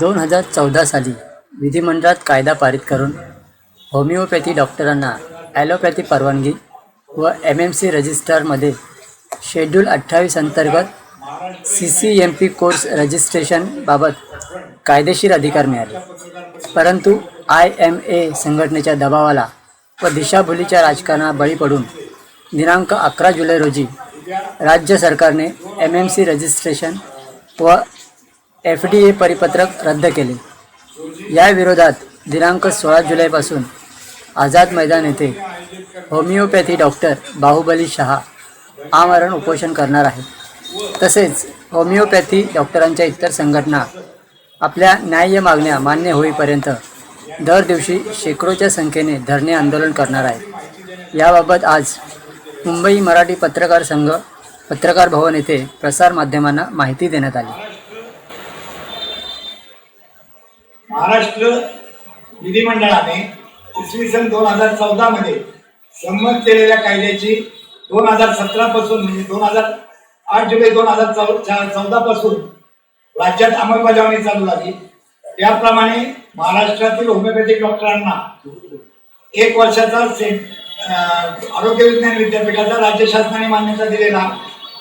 दोन हजार चौदा साली विधिमंडळात कायदा पारित करून होमिओपॅथी डॉक्टरांना ॲलोपॅथी परवानगी व एम एम सी रजिस्टरमध्ये शेड्यूल अठ्ठावीस अंतर्गत C C M P course रजिस्ट्रेशनबाबत कायदेशीर अधिकार मिळाले. परंतु आय एम ए संघटनेच्या दबावाला व दिशाभुलीच्या राजकारणाला बळी पडून दिनांक अकरा जुलै रोजी राज्य सरकारने एम एम सी रजिस्ट्रेशन व एफ डी ए परिपत्रक रद्द केले. या विरोधात दिनांक सोळा जुलैपासून आझाद मैदान येथे होमिओपॅथी डॉक्टर बाहुबली शहा आमरण उपोषण करणार आहे तसेच होमिओपॅथी डॉक्टरांच्या इतर संघटना आपल्या न्याय्य मागण्या मान्य होईपर्यंत दर दिवशी शेकडोच्या संख्येने धरणे आंदोलन करणार आहे याबाबत आज मुंबई मराठी पत्रकार संघ पत्रकार भवन येथे प्रसारमाध्यमांना माहिती देण्यात आली. महाराष्ट्र विधिमंडळाने इसवी सन दोन हजार चौदा मध्ये संमत केलेल्या कायद्याची दोन हजार सतरा पासून म्हणजे दोन हजार आठ जुलै दोन हजार चौदा पासून राज्यात अंमलबजावणी चालू झाली. त्याप्रमाणे महाराष्ट्रातील होमिओपॅथिक डॉक्टरांना एक वर्षाचा सेंट आरोग्य विज्ञान विद्यापीठाचा राज्य शासनाने मान्यता दिलेला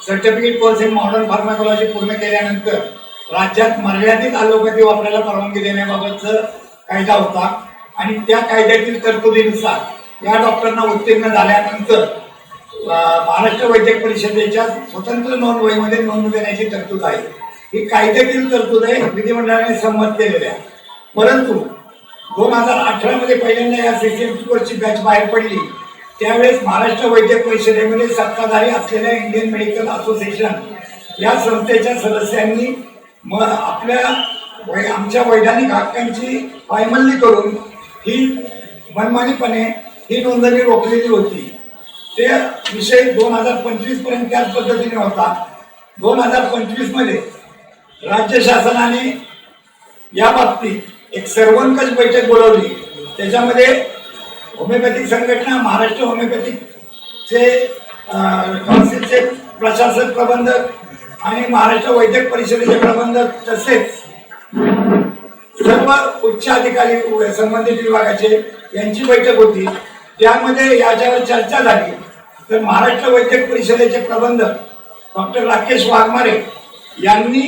certificate course in modern pharmacology पूर्ण केल्यानंतर राज्यात मर्यादित अलोपॅथी वापरायला परवानगी देण्याबाबतचा कायदा होता. आणि त्या कायद्यातील तरतुदीनुसार या डॉक्टरांना उत्तीर्ण झाल्यानंतर महाराष्ट्र वैद्यक परिषदेच्या स्वतंत्र नोंदवहीमध्ये नोंद देण्याची तरतूद आहे. ही कायद्यातील तरतूद आहे विधिमंडळाने संमत केलेल्या परंतु दोन हजार अठरामध्ये पहिल्यांदा या सीसीएम बॅच बाहेर पडली. त्यावेळेस महाराष्ट्र वैद्यक परिषदेमध्ये सत्ताधारी असलेल्या इंडियन मेडिकल असोसिएशन या संस्थेच्या सदस्यांनी मग आपल्या वै आमच्या वैधानिक हक्कांची पायमल्ली करून ही मनमानीपणे ही नोंदणी रोखलेली होती. ते विषय दोन हजार पंचवीसपर्यंत त्याच पद्धतीने होता. दोन हजार पंचवीसमध्ये राज्य शासनाने या बाबतीत एक सर्वंकष बैठक बोलवली. त्याच्यामध्ये होमिओपॅथिक संघटना महाराष्ट्र होमिओपॅथिकचे काउन्सिलचे प्रशासक प्रबंधक आणि महाराष्ट्र वैद्यक परिषदेचे प्रबंधक तसेच सर्व उच्च अधिकारी संबंधित विभागाचे यांची बैठक होती. त्यामध्ये याच्यावर चर्चा झाली. तर महाराष्ट्र वैद्यक परिषदेचे प्रबंधक डॉक्टर राकेश वाघमारे यांनी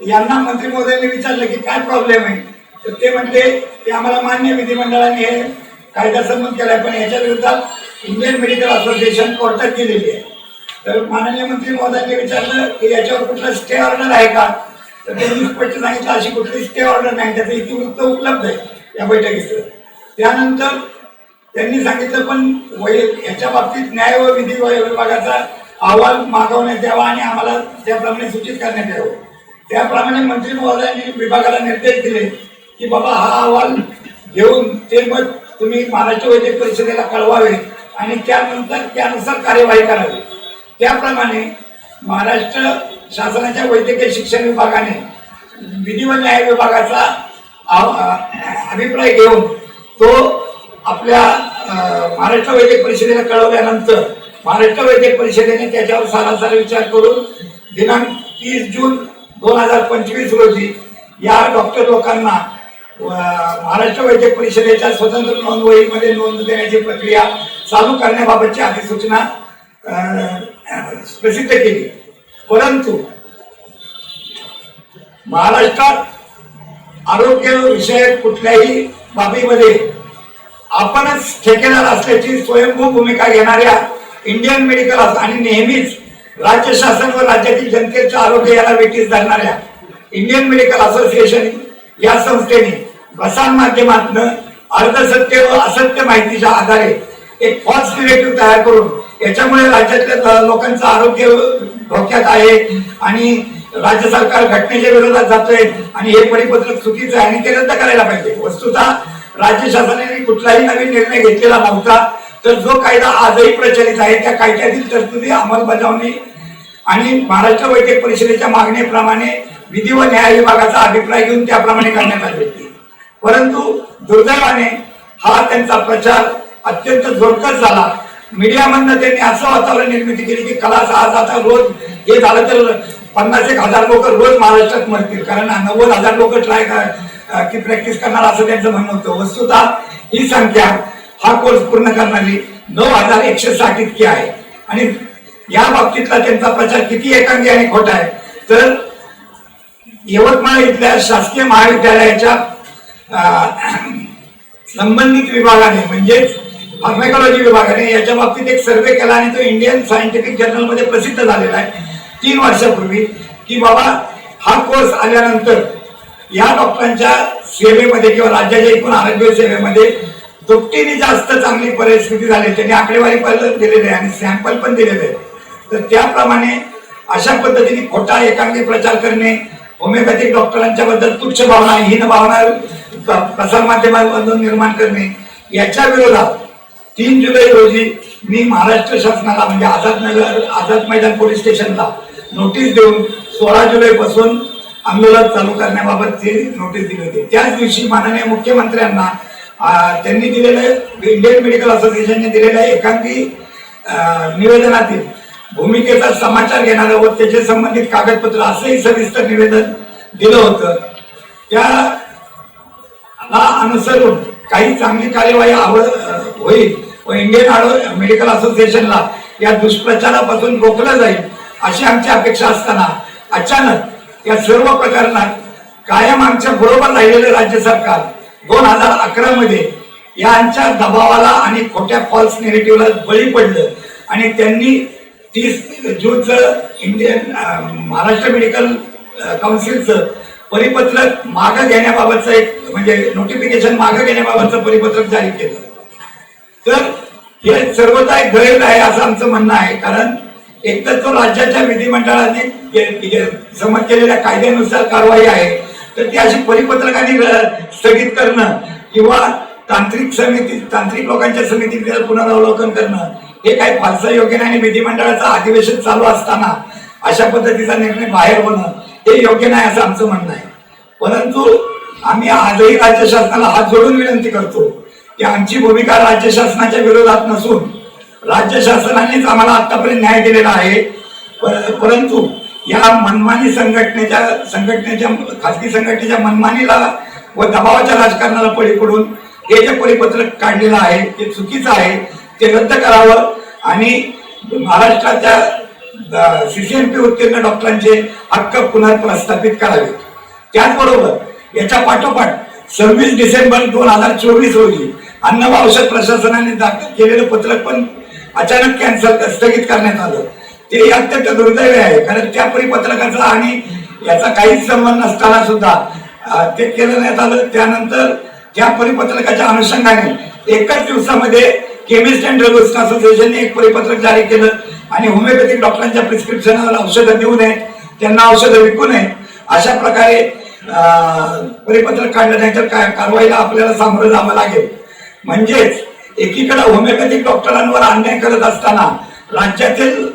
यांना मंत्री महोदयांनी विचारलं की काय प्रॉब्लेम आहे? तर ते म्हणते की आम्हाला मान्य विधिमंडळाने हे कायदा संमत आहे पण याच्या विरोधात इंडियन मेडिकल असोसिएशन कोर्टात गेलेली आहे. तर माननीय मंत्री महोदयांनी विचारलं की याच्यावर कुठला स्टे ऑर्डर आहे का? तर त्यांनी स्पष्ट सांगितलं अशी कुठली स्टे ऑर्डर नाही. त्याचं इतिवृत्त उपलब्ध आहे या बैठकीचं. त्यानंतर त्यांनी सांगितलं पण वै याच्या बाबतीत न्याय व विधी विभागाचा अहवाल मागवण्यात यावा आणि आम्हाला त्याप्रमाणे सूचित करण्यात यावं. त्याप्रमाणे मंत्री महोदयांनी विभागाला निर्देश दिले की बाबा हा अहवाल घेऊन ते मग तुम्ही महाराष्ट्र वैद्यक परिषदेला कळवावे आणि त्यानंतर त्यानुसार कार्यवाही करावी. त्याप्रमाणे महाराष्ट्र शासनाच्या वैद्यकीय शिक्षण विभागाने विधी व न्याय विभागाचा अभिप्राय घेऊन तो आपल्या महाराष्ट्र वैद्यक परिषदेला कळवल्यानंतर महाराष्ट्र वैद्यक परिषदेने त्याच्यावर सारासार विचार करून दिनांक तीस जून दोन हजार पंचवीस रोजी या डॉक्टर लोकांना महाराष्ट्र वैद्यक परिषदेच्या स्वतंत्र नोंदवहीमध्ये नोंद देण्याची प्रक्रिया चालू करण्याबाबतची अधिसूचना प्रसिद्ध केली. परंतु महाराष्ट्रात आरोग्य विषयक कुठल्याही बाबीमध्ये आपणच ठेकेदार असल्याची स्वयंभू भूमिका घेणाऱ्या इंडियन मेडिकल आणि नेहमीच राज्य शासन व राज्यातील जनतेच्या आरोग्य याला वेटीस धरणाऱ्या इंडियन मेडिकल असोसिएशन या संस्थेने प्रसार माध्यमातून अर्धसत्य व असत्य माहितीच्या आधारे एक फॉल्स निगेटिव्ह तयार करून याच्यामुळे राज्यातल्या लोकांचं आरोग्य धोक्यात आहे आणि राज्य सरकार घटनेच्या विरोधात जातोय आणि हे परिपत्रक चुकीचं आहे आणि ते रद्द करायला पाहिजे. वस्तुतः राज्य शासनाने कुठलाही नवीन निर्णय घेतलेला नव्हता तर जो कायदा आजही प्रचलित आहे त्या कायद्यातील तरतुदी अंमलबजावणी आणि महाराष्ट्र वैद्यक परिषदेच्या मागणीप्रमाणे विधी व न्याय विभागाचा अभिप्राय घेऊन त्याप्रमाणे करण्यात आले परंतु दुर्दैवाने हा त्यांचा प्रचार अत्यंत जोरदार झाला. मीडियामधनं त्यांनी असं वातावरण निर्मिती केली की कला आज आता रोज हे झालं तर पन्नास एक हजार लोक रोज महाराष्ट्रात मरतील. कारण नव्वद हजार लोक ट्राय की प्रॅक्टिस करणार असं त्यांचं म्हणणं होतं. वस्तुतः ही संख्या हा कोर्स पूर्ण करणारी नऊ हजार एकशे साठ इतकी आहे. आणि या बाबतीतला त्यांचा प्रचार किती एकांगी आणि खोटा आहे. तर यवतमाळ इथल्या शासकीय महाविद्यालयाच्या संबंधित विभागाने म्हणजेच फार्मेकॉलॉजी विभागाने याच्या बाबतीत एक सर्वे केला आणि तो इंडियन सायंटिफिक जर्नलमध्ये प्रसिद्ध झालेला आहे. तीन वर्षापूर्वी की बाबा हा कोर्स आल्यानंतर या डॉक्टरांच्या सेवेमध्ये किंवा राज्याच्या एकूण आरोग्य सेवेमध्ये दुपटीने जास्त चांगली परिस्थिती झाली. त्यांनी आकडेवारी पण दिलेली आहे आणि सॅम्पल पण दिलेले आहे तर त्याप्रमाणे अशा पद्धतीने खोटा एकांगी प्रचार करणे होमिओपॅथिक डॉक्टरांच्या बद्दल तुच्छ भावना हीन भावना प- प्रसारमाध्यमांमधून निर्माण करणे याच्या विरोधात तीन जुलै रोजी मी महाराष्ट्र शासनाला म्हणजे आझाद नगर आझाद मैदान पोलीस स्टेशनला नोटीस देऊन सोळा जुलै पासून आंदोलन चालू करण्याबाबतची नोटीस दिली होती. त्याच दिवशी माननीय मुख्यमंत्र्यांना त्यांनी दिलेलं इंडियन मेडिकल असोसिएशनने दिलेल्या एकांकी निवेदनातील भूमिकेचा समाचार घेणारं व त्याचे संबंधित कागदपत्र असंही सविस्तर निवेदन दिलं होतं. त्याला अनुसरून काही चांगली कार्यवाही आव होईल. व इंडियन आरो मेडिकल असोसिएशनला या दुष्प्रचारापासून रोखलं जाईल अशी आमची अपेक्षा असताना अचानक या सर्व प्रकरणात कायम आमच्या बरोबर राहिलेले राज्य सरकार दोन हजार अकरा मध्ये यांच्या दबावाला आणि खोट्या फॉल्स निगेटिव्हला बळी पडलं. आणि त्यांनी तीस जूनचं इंडियन महाराष्ट्र मेडिकल काउन्सिलचं परिपत्रक मागं घेण्याबाबतचं एक म्हणजे नोटिफिकेशन मागं घेण्याबाबतचं परिपत्रक जारी केलं. तर हे सर्वता एक गैर आहे असं आमचं म्हणणं आहे. कारण एकतर तो राज्याच्या विधिमंडळाने समज केलेल्या कायद्यानुसार कारवाई आहे. तर ती अशी परिपत्रकाने स्थगित करणं किंवा तांत्रिक समिती तांत्रिक लोकांच्या समितीने पुनरावलोकन करणं हे काही फारसं योग्य नाही आणि विधिमंडळाचं अधिवेशन चालू असताना अशा पद्धतीचा निर्णय बाहेर होणं हे योग्य नाही असं आमचं म्हणणं आहे. परंतु आम्ही आजही राज्य शासनाला हात जोडून विनंती करतो की आमची भूमिका राज्य शासनाच्या विरोधात नसून राज्य शासनानेच आम्हाला आतापर्यंत न्याय दिलेला आहे. पर- परंतु या मनमानी संघटनेच्या संघटनेच्या खासगी संघटनेच्या मनमानीला व दबावाच्या राजकारणाला पळी पडून हे जे परिपत्रक काढलेलं आहे ते चुकीचं आहे ते रद्द करावं. आणि महाराष्ट्राच्या सीसीएमपी उत्तीर्ण डॉक्टरांचे हक्क पुनर्प्रस्थापित करावे. त्याचबरोबर याच्या पाठोपाठ सव्वीस डिसेंबर दोन हजार चोवीस रोजी अन्न व औषध प्रशासनाने दाखल केलेलं पत्रक पण अचानक कॅन्सल स्थगित करण्यात आलं. ते अत्यंत दुर्दैवी आहे. कारण त्या परिपत्रकाचा आणि याचा काहीच संबंध नसताना सुद्धा ते केलं आलं त्यानंतर त्या परिपत्रकाच्या अनुषंगाने एकाच दिवसामध्ये केमिस्ट अँड ड्रग्स असोसिएशनने एक परिपत्रक जारी केलं आणि होमिओपॅथिक डॉक्टरांच्या प्रिस्क्रिप्शनवर औषधं देऊ नये त्यांना औषधं विकू नये अशा प्रकारे परिपत्रक काढलं नाही तर काय कारवाईला आपल्याला सामोरं जावं लागेल. म्हणजेच एकीकडे होमिओपॅथिक डॉक्टरांवर अन्याय करत असताना राज्यातील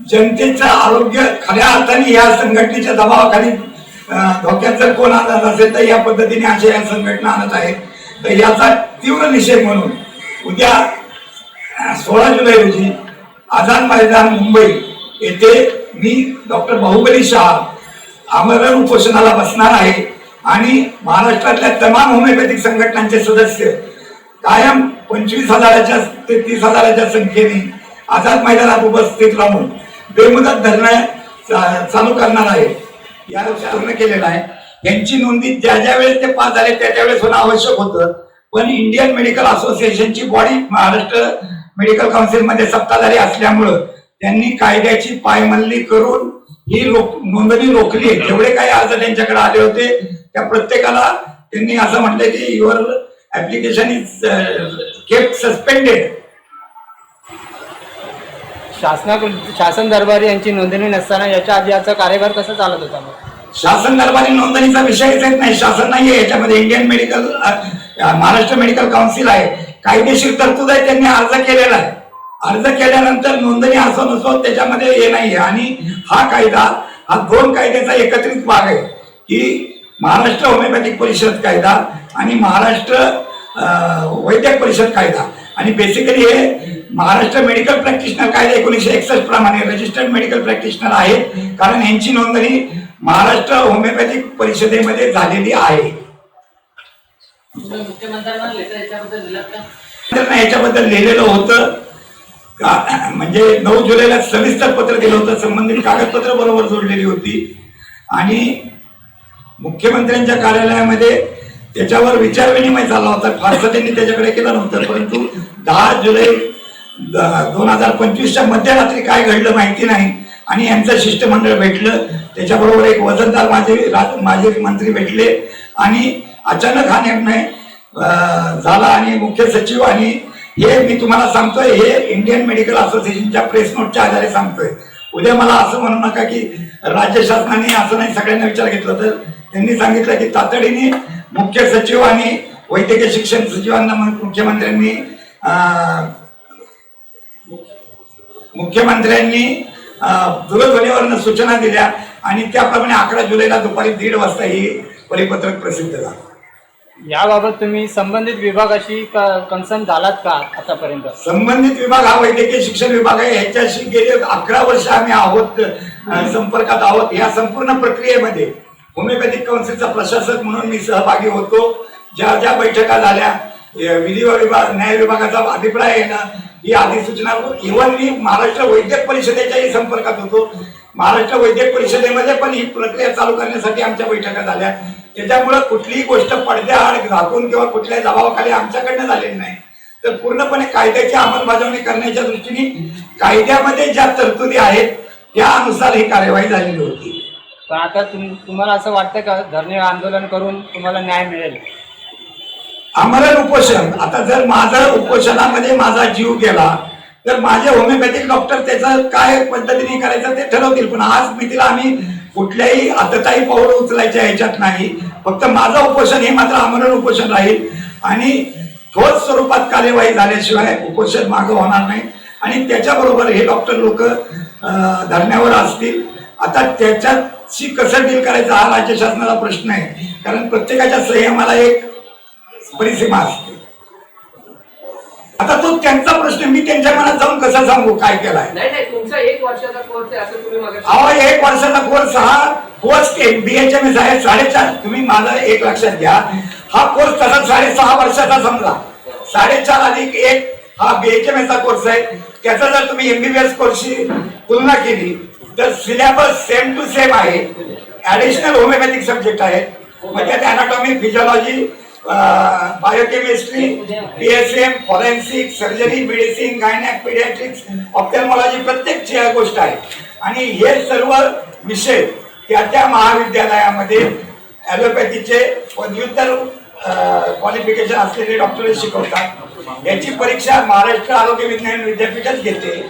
जनतेचं आरोग्य खऱ्या अर्थाने या संघटनेच्या दबावाखाली धोक्यात जर कोण आणत असेल तर या पद्धतीने अशा या संघटना आणत आहेत. तर याचा तीव्र निषेध म्हणून उद्या सोळा जुलै रोजी आझाद मैदान मुंबई येथे मी डॉक्टर बाहुबली शहा आमरण उपोषणाला बसणार आहे आणि महाराष्ट्रातल्या तमाम होमिओपॅथिक संघटनांचे सदस्य कायम पंचवीस हजाराच्या ते तीस हजाराच्या संख्येने आझाद मैदानात उपस्थित राहून बेमुदत धरणं चालू करणार आहे. या पूर्ण केलेलं आहे. यांची नोंदी ज्या ज्या वेळेस ते पास झाले त्या त्यावेळेस होणं आवश्यक होतं. पण इंडियन मेडिकल असोसिएशनची बॉडी महाराष्ट्र मेडिकल काउन्सिलमध्ये सत्ताधारी असल्यामुळं त्यांनी कायद्याची पायमल्ली करून ही रोक नोंदणी रोखली जेवढे काही अर्ज त्यांच्याकडे आले होते त्या प्रत्येकाला त्यांनी असं म्हटलं की your application is kept suspended शासनाकडून शासन दरबारी यांची नोंदणी नसताना याच्या आधी याचा कार्यभार कसा चालत होता? मग शासन दरबारी नोंदणीचा विषयच येत नाही. शासन नाहीये. याच्यामध्ये Indian Medical uh, uh, Maharashtra Medical Council आहे. कायदेशीर तरतूद आहे. त्यांनी अर्ज केलेला आहे. अर्ज केल्यानंतर नोंदणी असो नसो त्याच्यामध्ये हे नाहीये. आणि हा कायदा हा दोन कायद्याचा एकत्रित भाग आहे. की महाराष्ट्र होमिओपॅथिक परिषद कायदा आणि महाराष्ट्र वैद्यक परिषद कायदा. आणि बेसिकली हे महाराष्ट्र मेडिकल प्रॅक्टिशनर कायदा एकोणीशे एकसष्ट प्रमाणे रजिस्टर्ड मेडिकल प्रॅक्टिशनर आहेत. कारण यांची नोंदणी महाराष्ट्र होमिओपॅथिक परिषदेमध्ये झालेली आहे. याच्याबद्दल लिहिलेलं होतं. का म्हणजे नऊ जुलैला सविस्तर पत्र दिलं होतं. संबंधित कागदपत्र बरोबर जोडलेली होती. आणि मुख्यमंत्र्यांच्या कार्यालयामध्ये त्याच्यावर विचार विनिमय झाला होता. फारसं त्यांनी त्याच्याकडे केलं नव्हतं. परंतु दहा जुलै दोन हजार पंचवीसच्या मध्यरात्री काय घडलं माहिती नाही. आणि यांचं शिष्टमंडळ भेटलं. त्याच्याबरोबर एक वजनदार माझे रा- माजी मंत्री भेटले. आणि अचानक हा निर्णय झाला. आणि मुख्य सचिव आणि हे मी तुम्हाला सांगतोय हे इंडियन मेडिकल असोसिएशनच्या प्रेस नोटच्या आधारे सांगतोय. उद्या मला असं म्हणू नका की राज्य शासनाने असं नाही सगळ्यांना विचार घेतला तर त्यांनी सांगितलं की तातडीने मुख्य सचिव आणि वैद्यकीय शिक्षण सचिवांना मुख्यमंत्र्यांनी मुख्यमंत्र्यांनी दूरध्वनीवरनं सूचना दिल्या आणि त्याप्रमाणे अकरा जुलैला दुपारी दीड वाजता ही परिपत्रक प्रसिद्ध झालं. याबाबत तुम्ही संबंधित विभागाशी कन्सर्न झालात का आतापर्यंत? संबंधित विभाग हा वैद्यकीय शिक्षण विभाग आहे. ह्याच्याशी गेले अकरा वर्ष आम्ही आहोत संपर्कात आहोत. या संपूर्ण प्रक्रियेमध्ये होमिओपॅथिक काउन्सिलचा प्रशासक म्हणून मी सहभागी होतो. ज्या ज्या बैठका झाल्या विधी विभाग न्याय विभागाचा अभिप्राय येणं ही अधिसूचना इव्हन मी महाराष्ट्र वैद्यक परिषदेच्याही संपर्कात होतो. महाराष्ट्र वैद्यक परिषदेमध्ये पण ही प्रक्रिया चालू करण्यासाठी आमच्या बैठका झाल्या. त्याच्यामुळं कुठलीही गोष्ट पडद्याआड झाकून किंवा कुठल्याही दबावाखाली आमच्याकडनं झालेली नाही. तर पूर्णपणे कायद्याची अंमलबजावणी करण्याच्या दृष्टीने कायद्यामध्ये ज्या तरतुदी आहेत त्यानुसार ही कार्यवाही झालेली होती. पण आता तुम तुम्हाला असं वाटतं का धरणे आंदोलन करून तुम्हाला न्याय मिळेल? आम्हाला उपोषण. आता जर माझा उपोषणामध्ये माझा जीव गेला तर माझे होमिओपॅथिक डॉक्टर त्याचं काय पद्धतीने करायचं ते ठरवतील. पण आज मी तिला आम्ही कुठल्याही आतताई पाऊल उचलायच्या ह्याच्यात नाही. फक्त माझं उपोषण हे मात्र आमरण उपोषण राहील. आणि ठोस स्वरूपात कार्यवाही झाल्याशिवाय उपोषण मागं होणार नाही. आणि त्याच्याबरोबर हे डॉक्टर लोक धरण्यावर असतील. आता त्याच्यात त्याच्याशी कसं डील करायचा हा राज्य शासनाचा प्रश्न आहे. कारण प्रत्येकाच्या संयमाला एक परिसीमा असते. आता तो त्यांचा प्रश्न मी त्यांच्या मनात जाऊन कसा सांगू? काय केलाय? नाही नाही तुमचा एक वर्षाचा कोर्स आहे असं तुम्ही मगाशी अहो एक वर्षाचा कोर्स हा बीएचएम एस आहे. साडेचार तुम्ही माझा एक लक्षात घ्या. हा कोर्स तसा साडेसहा वर्षाचा समजा साडेचार अधिक एक हा बीएचएम एस चा कोर्स आहे. त्याचा जर तुम्ही एमबीबीएस कोर्सशी तुलना केली तर सिलेबस सेम टू सेम आहे. ॲडिशनल होमिओपॅथिक सब्जेक्ट आहेत मग त्यात anatomy physiology biochemistry P S M forensic surgery medicine gynaec paediatrics ophthalmology प्रत्येक ची गोष्ट आहे. आणि हे सर्व विषय त्या त्या महाविद्यालयामध्ये ॲलोपॅथीचे पदव्युत्तर क्वालिफिकेशन असलेले डॉक्टर शिकवतात. याची परीक्षा महाराष्ट्र आरोग्य विज्ञान विद्यापीठच घेते.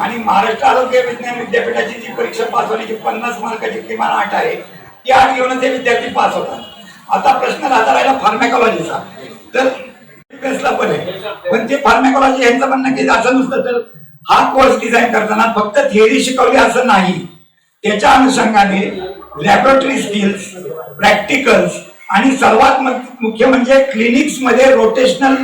आणि महाराष्ट्र आरोग्य विज्ञान विद्यापीठाची जी परीक्षा पास होण्याची पन्नास मार्काची किमान आठ आहे ती आठ घेऊनच हे विद्यार्थी पास होतात. आता प्रश्न राहता राहिला फार्मॅकॉलॉजीचा तर पण आहे. पण ते फार्मॅकॉलॉजी यांचं म्हणणं की असं नुसतं तर हा कोर्स डिझाईन करताना फक्त थिअरी शिकवली असं नाही. त्याच्या अनुषंगाने लॅबोरेटरी स्किल्स प्रॅक्टिकल्स आणि सर्वात मुख्य म्हणजे क्लिनिक्समध्ये रोटेशनल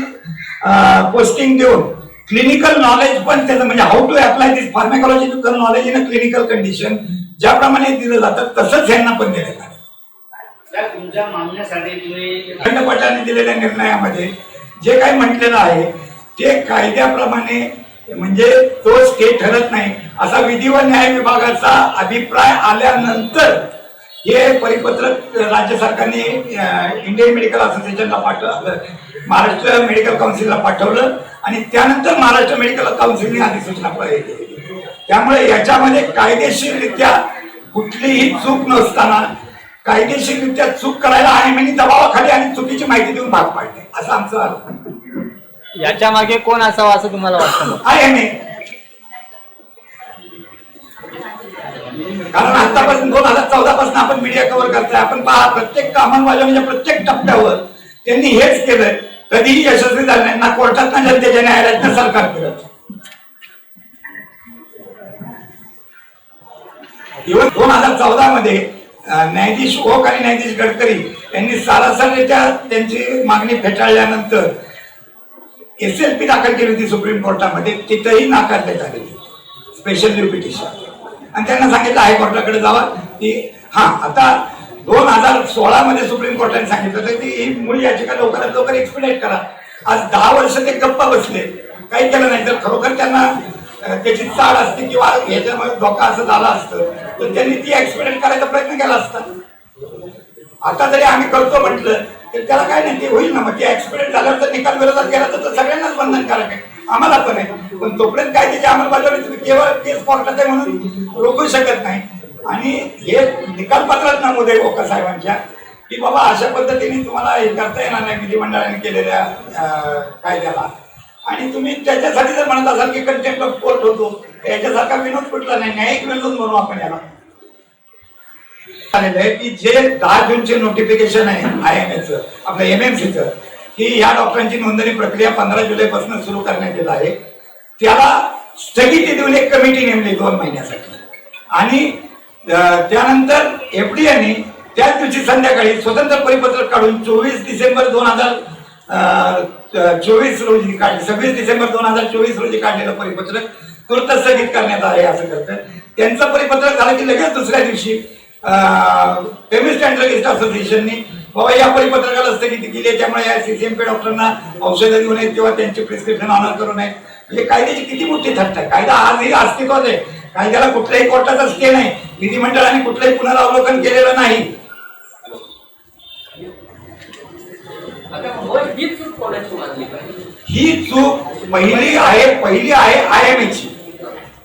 पोस्टिंग देऊन. क्लिनिकल नॉलेज पण त्याचं म्हणजे how to apply this pharmacological knowledge in a clinical condition ज्याप्रमाणे दिलं जातं तसंच यांना पण तुमच्या मागण्यासाठी तुम्ही खंडपीठाने दिलेल्या निर्णयामध्ये जे काही म्हटलेलं आहे ते कायद्याप्रमाणे म्हणजे तो स्टे ठरत नाही. असा विधी व न्याय विभागाचा अभिप्राय आल्यानंतर हे परिपत्रक राज्य सरकारने इंडियन मेडिकल असोसिएशनला पाठवलं महाराष्ट्र मेडिकल काउन्सिलला पाठवलं आणि त्यानंतर महाराष्ट्र मेडिकल काउन्सिलने अधिसूचना केली. त्यामुळे याच्यामध्ये कायदेशीररित्या कुठलीही चूक नसताना कायदेशीररित्या चूक करायला आणि म्हणजे दबावाखाली आणि चुकीची माहिती देऊन भाग पाडणे असं आमचं याच्या मागे कोण असावं असं तुम्हाला वाटतं आहे नाही कारण आतापासून दोन हजार चौदा पासून आपण मीडिया कव्हर करतोय. आपण पहा प्रत्येक म्हणजे प्रत्येक टप्प्यावर त्यांनी हेच केलंय. कधीही यशस्वी झालं नाही ना कोर्टात ना जनतेच्या न्यायालयात ना सरकार केलं इव्हन दोन हजार चौदा मध्ये न्यायाधीश ओक आणि न्यायाधीश गडकरी यांनी सारासाररित्या त्यांची मागणी फेटाळल्यानंतर एस एल पी दाखल केली होती सुप्रीम कोर्टामध्ये. तिथंही नाकारण्यात आली स्पेशल रिव्ह्यू पिटिशन आणि त्यांना सांगितलं हायकोर्टाकडे जावा. की हा आता दोन हजार सोळा मध्ये सुप्रीम कोर्टाने सांगितलं तर ती ही मूळ याचिका लवकरात लवकर एक्सपिडेट करा. आज दहा वर्ष ते गप्पा बसले. काही केलं नाही तर खरोखर त्यांना त्याची चाड असते किंवा ह्याच्यामुळे धोका असं झाला असतं तर त्यांनी ती एक्सपिडेट करायचा प्रयत्न केला असता. आता जरी आम्ही करतो म्हटलं तर त्याला काय नाही ते होईल ना. मग ते ऍक्सिडेंट झाल्यावर जर निकाल विरोधात गेला तर सगळ्यांनाच बंधनकारक आहे. आम्हाला पण आहे. पण तोपर्यंत काय त्याची अंमलबजावणी तुम्ही केवळ केस कोर्टात आहे म्हणून रोखू शकत नाही. आणि हे निकालपत्रात नमूद आहे ओका साहेबांच्या की बाबा अशा पद्धतीने तुम्हाला हे करता येणार नाही विधिमंडळाने केलेल्या कायद्याला. आणि तुम्ही त्याच्यासाठी जर म्हणत असाल की कंटेंट ऑफ कोर्ट होतो याच्यासारखा विनोद कुठला नाही न्यायिक विनोद म्हणू आपण याला. आलेलं आहे की जे दहा जूनचे नोटिफिकेशन आहे आय एम एचं आपलं एम एम सीचं की या डॉक्टरांची नोंदणी प्रक्रिया पंधरा जुलैपासून सुरू करण्यात येत आहे. त्याला स्थगिती देऊन एक कमिटी नेमली दोन महिन्यासाठी. आणि त्यानंतर एफडीएने त्याच दिवशी संध्याकाळी स्वतंत्र परिपत्रक काढून चोवीस डिसेंबर दोन हजार चोवीस रोजी काढले. सव्वीस डिसेंबर दोन हजार चोवीस रोजी काढलेलं परिपत्रक तुर्त स्थगित करण्यात आहे असं करतं त्यांचं परिपत्रक झालं की लगेच दुसऱ्या दिवशी केमिस्ट अँड ड्रगिस्ट असोसिएशननी बाबा या परिपत्रकाला स्थगिती केली आहे त्यामुळे या सीसीएमपी डॉक्टरांना औषधं देऊ नयेत किंवा त्यांची प्रिस्क्रिप्शन ऑनर करू नये म्हणजे कायद्याची किती मोठी थट्ट आहे. कायदा आजही अस्तित्वात आहे कायद्याला कुठल्याही कोर्टाचा स्टे नाही. विधिमंडळाने कुठलंही पुनरावलोकन केलेलं नाही. ही ही चूक पहिली आहे पहिली आहे आय एम ची.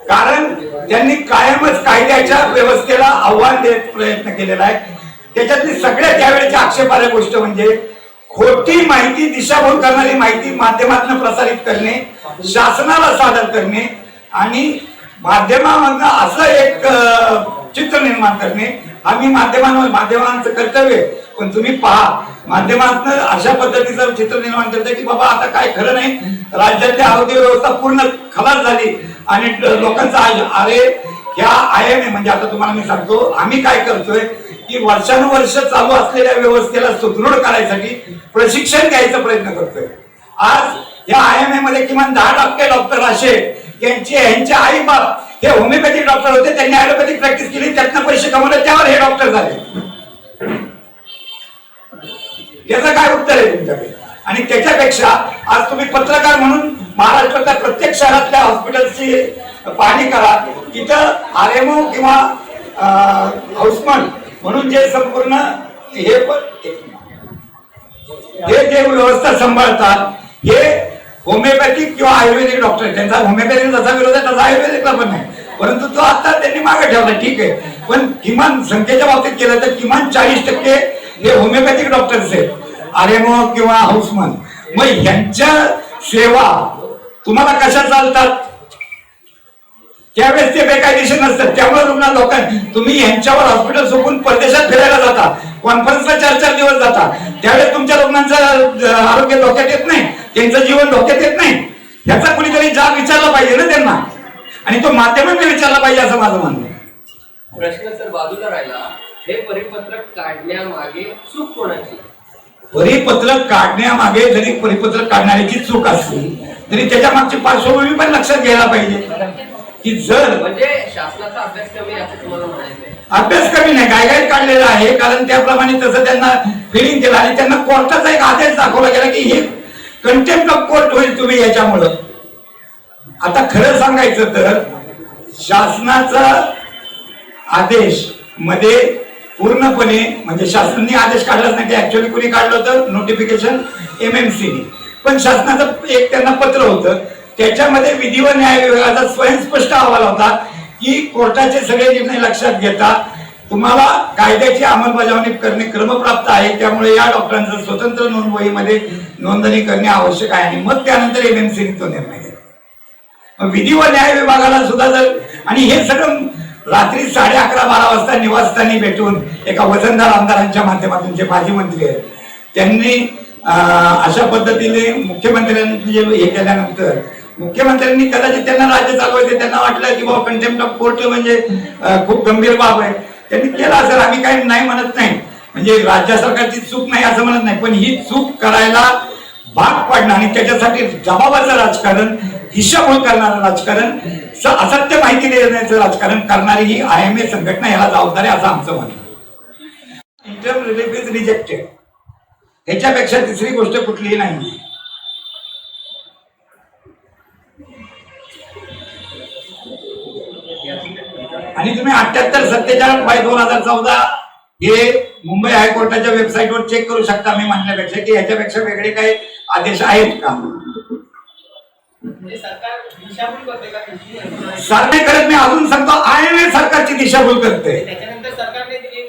कारण त्यांनी कायमच कायद्याच्या व्यवस्थेला आव्हान देत प्रयत्न केलेला आहे. त्याच्यातली सगळ्यात त्यावेळेच्या आक्षेपार्ह गोष्ट म्हणजे खोटी माहिती दिशाभूल करणारी माहिती माध्यमातून प्रसारित करणे शासनाला सादर करणे आणि माध्यमामधनं असं एक चित्र निर्माण करणे आम्ही माध्यमांवर माध्यमांचं कर्तव्य आहे. पण तुम्ही पहा माध्यमातनं अशा पद्धतीचं चित्र निर्माण करतंय की बाबा आता काय खरं नाही राज्यातली आरोग्य व्यवस्था पूर्ण खलास झाली आणि लोकांचं लोकांचा आज अरे ह्या आय एम ए म्हणजे आता तुम्हाला मी सांगतो आम्ही काय करतोय की वर्षानुवर्ष चालू असलेल्या व्यवस्थेला सुदृढ करायसाठी प्रशिक्षण घ्यायचा प्रयत्न करतोय. आज या आय एम ए मध्ये किमान दहा टक्के डॉक्टर असे यांचे यांचे आई बाप हे होमिओपॅथिक डॉक्टर होते. त्यांनी ऍलोपॅथिक प्रॅक्टिस केली. त्यातनं पैसे कमवले. त्यावर हे डॉक्टर झाले. याचं काय उत्तर आहे तुमच्याकडे? आणि त्याच्यापेक्षा आज तुम्ही पत्रकार म्हणून महाराष्ट्रातल्या प्रत्येक शहरातल्या हॉस्पिटलची पाहणी करा. तिथं आर एम ओ किंवा हाऊसमन म्हणून जे संपूर्ण हे पण हे जे व्यवस्था सांभाळतात हे होमिओपॅथिक किंवा आयुर्वेदिक डॉक्टर त्यांचा होमिओपॅथिक जसा विरोध आहे तसा आयुर्वेदिकला पण नाही. परंतु तो आता त्यांनी मागे ठेवला ठीक आहे. पण किमान संख्येच्या बाबतीत केलं तर किमान चाळीस टक्के हे होमिओपॅथिक डॉक्टर्स आहेत. आरएमओ किंवा हाऊसमन मग ह्यांच्या सेवा तुम्हाला कशा चालतात? त्यावेळेस ते बेकायदेशीर नसतात त्यामुळे रुग्ण लोक तुम्ही यांच्यावर हॉस्पिटल सोडून परदेशात फिरायला जाता. कॉन्फरन्सला चार चार दिवस जाता. त्यावेळेस तुमच्या रुग्णांचं आरोग्य धोक्यात येत नाही. त्यांचं जीवन धोक्यात येत नाही. याचा कुणीतरी जाब विचारला पाहिजे ना त्यांना. आणि तो माध्यमांनी विचारला पाहिजे असं माझं म्हणणं. प्रश्न सर बाजूला राहिला. हे परिपत्रक काढण्यामागे चूक कोणाची? परिपत्रक काढण्यामागे जरी परिपत्रक काढणाऱ्याची चूक असली तरी त्याच्या मागची पार्श्वभूमी पण लक्षात घ्यायला पाहिजे. की जर म्हणजे शासनाचा अभ्यास कमी असं तुम्हाला म्हणायचंय. अभ्यास कमी नाही काय काय काढलेला आहे कारण त्याप्रमाणे तसं त्यांना फिलिंग केलं आणि त्यांना कोर्टाचा एक आदेश दाखवला गेला की हे कंटेम्प्ट ऑफ कोर्ट होईल तुम्ही याच्यामुळं. आता खरं सांगायचं तर शासनाचा आदेशमध्ये पूर्णपणे म्हणजे शासनाने आदेश काढलाच नाही की ऍक्च्युअली कुणी काढलं होतं? नोटिफिकेशन एम एम पण शासनाचं एक त्यांना पत्र होतं त्याच्यामध्ये विधी व न्याय विभागाचा स्वयंस्पष्ट अहवाल होता की कोर्टाचे सगळे निर्णय लक्षात घेता. तुम्हाला कायद्याची अंमलबजावणी करणे क्रमप्राप्त आहे त्यामुळे या डॉक्टरांचं स्वतंत्र नोंदवहीमध्ये नोंदणी करणे आवश्यक आहे आणि मग त्यानंतर एम एम तो निर्णय घेतला विधी व न्याय विभागाला सुद्धा जर आणि हे सगळं रात्री साडे अकरा बारा वाजता निवासस्थानी भेटून एका वजनदार आमदारांच्या माध्यमातून जे माजी मंत्री आहेत त्यांनी अशा पद्धतीने मुख्यमंत्र्यांनी जे हे केल्यानंतर मुख्यमंत्र्यांनी कदाचित त्यांना राज्य चालवायचे त्यांना वाटलं की बाबा कंटेम्प्ट ऑफ कोर्ट म्हणजे खूप गंभीर बाब आहे. त्यांनी केला असेल आम्ही काही नाही म्हणत नाही. म्हणजे राज्य सरकारची चूक नाही असं म्हणत नाही पण ही चूक करायला भाग पाडणं आणि त्याच्यासाठी जबाबाचं राजकारण दिशाभूल करणारं राजकारण असत्य माहिती देण्याचं राजकारण करणारी ही आय एम ए संघटना याला जबाबदार आहे असं आमचं म्हणणं इंटरम रिलीफ इज रिजेक्टेड ह्याच्यापेक्षा तिसरी गोष्ट कुठलीही नाही आणि तुम्ही अठ्याहत्तर सत्तेचाळीस बाय दोन हजार चौदा हे मुंबई हायकोर्टाच्या वेबसाईटवर चेक करू शकता मी म्हटल्यापेक्षा की ह्याच्यापेक्षा वेगळे काही आदेश आहेत का? म्हणजे सरकार करते नाही. अजून सांगतो आय एम ए सरकारची दिशाभूल करते.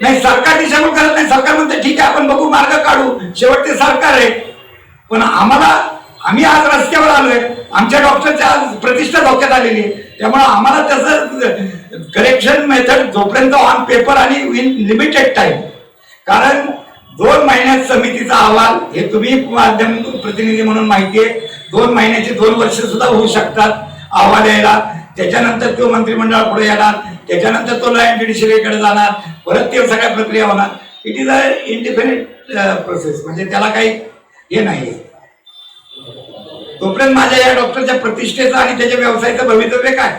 नाही. सरकार दिशाभूल करत नाही. सरकार म्हणते ठीक आहे आपण बघू मार्ग काढू. शेवट ते सरकार आहे. पण आम्हाला आम्ही आज रस्त्यावर आलोय. आमच्या डॉक्टरच्या आज प्रतिष्ठा धोक्यात आलेली आहे. त्यामुळे आम्हाला त्याचं करेक्शन मेथड जोपर्यंत ऑन पेपर आणि इन लिमिटेड टाइम कारण दोन महिन्यात समितीचा अहवाल हे तुम्ही माध्यम प्रतिनिधी म्हणून माहिती आहे दोन महिन्याचे दोन वर्ष सुद्धा होऊ शकतात अहवाल यायला. त्याच्यानंतर तो मंत्रिमंडळ पुढे येणार त्याच्यानंतर तो लँड ज्युडिशरीकडे जाणार परत ते सगळ्या प्रक्रिया होणार. It is a independent process म्हणजे त्याला काही हे नाही तोपर्यंत माझ्या या डॉक्टरच्या प्रतिष्ठेचं आणि त्याच्या व्यवसायाचं भवितव्य काय?